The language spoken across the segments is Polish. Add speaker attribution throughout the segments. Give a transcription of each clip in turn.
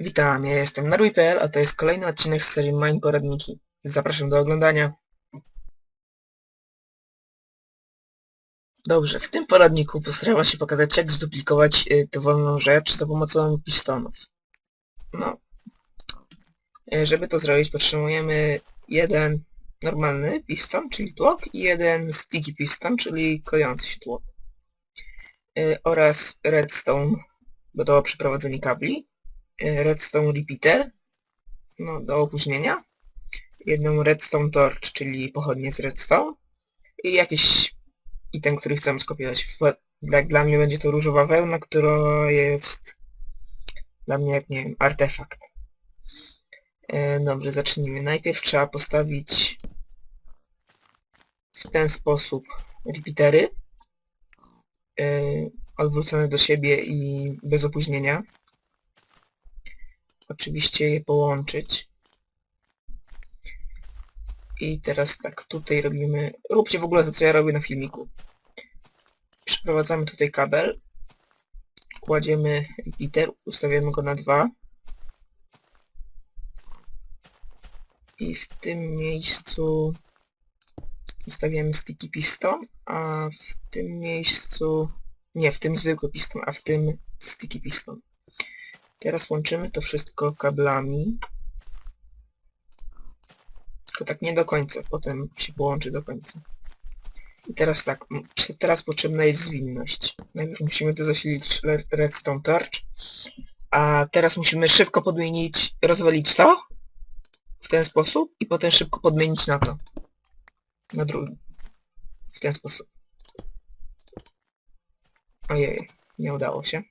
Speaker 1: Witam, ja jestem Narui.pl, a to jest kolejny odcinek z serii Mine Poradniki. Zapraszam do oglądania. Dobrze, w tym poradniku postaram się pokazać jak zduplikować y, dowolną rzecz za pomocą pistonów. No. Y, Żeby to zrobić potrzebujemy jeden normalny piston, czyli tłok i jeden sticky piston, czyli klejący się tłok. Y, Oraz redstone, bo to przeprowadzenie kabli e, redstone repeater no, do opóźnienia, jedną redstone torch, czyli pochodnie z redstone i jakiś item, który chcemy skopiować. Jak dla mnie będzie to różowa wełna, która jest dla mnie jak, nie wiem, artefakt. E, Dobrze, zacznijmy. Najpierw trzeba postawić w ten sposób repeatery e, odwrócone do siebie i bez opóźnienia oczywiście je połączyć. I teraz tak, tutaj robimy... Róbcie w ogóle to, co ja robię na filmiku. Przeprowadzamy tutaj kabel. Kładziemy repeater, ustawiamy go na 2. I w tym miejscu ustawiamy sticky piston, a w tym miejscu... Nie, w tym zwykły piston, a w tym sticky piston. Teraz łączymy to wszystko kablami. Tylko tak nie do końca, potem się połączy do końca. I teraz tak, teraz potrzebna jest zwinność. Najpierw musimy to zasilić redstone torch, a teraz musimy szybko podmienić, rozwalić to w ten sposób i potem szybko podmienić na to. Na drugi. W ten sposób. Ojej, nie udało się.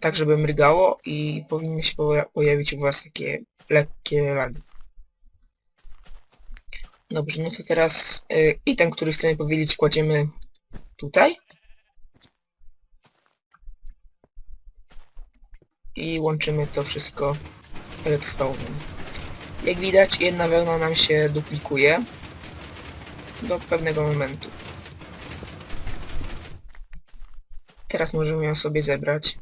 Speaker 1: Tak żeby mrygało i powinny się poja- pojawić u Was takie lekkie lagi. Dobrze, no to teraz y, item, który chcemy powiedzieć kładziemy tutaj. I łączymy to wszystko redstone'em. Jak widać jedna wełna nam się duplikuje do pewnego momentu. Teraz możemy ją sobie zebrać.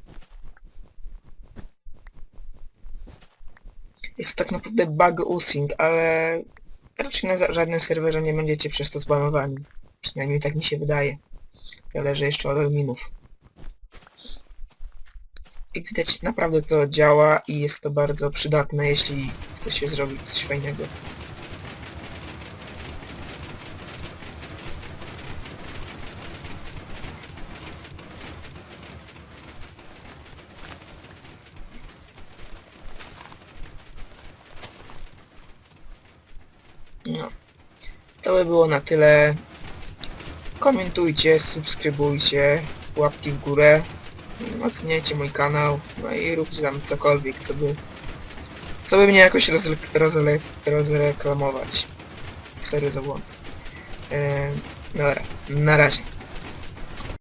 Speaker 1: Jest tak naprawdę bug using, ale raczej na żadnym serwerze nie będziecie przez to zbanowani. Przynajmniej tak mi się wydaje. Zależy jeszcze od adminów. Jak widać naprawdę to działa i jest to bardzo przydatne, jeśli chce się zrobić coś fajnego. No. To by było na tyle. Komentujcie, subskrybujcie, łapki w górę, oceniajcie mój kanał, no i róbcie tam cokolwiek, co by, co by mnie jakoś rozle, rozle, rozreklamować. Sorry za błąd. Eee, dobra, na razie.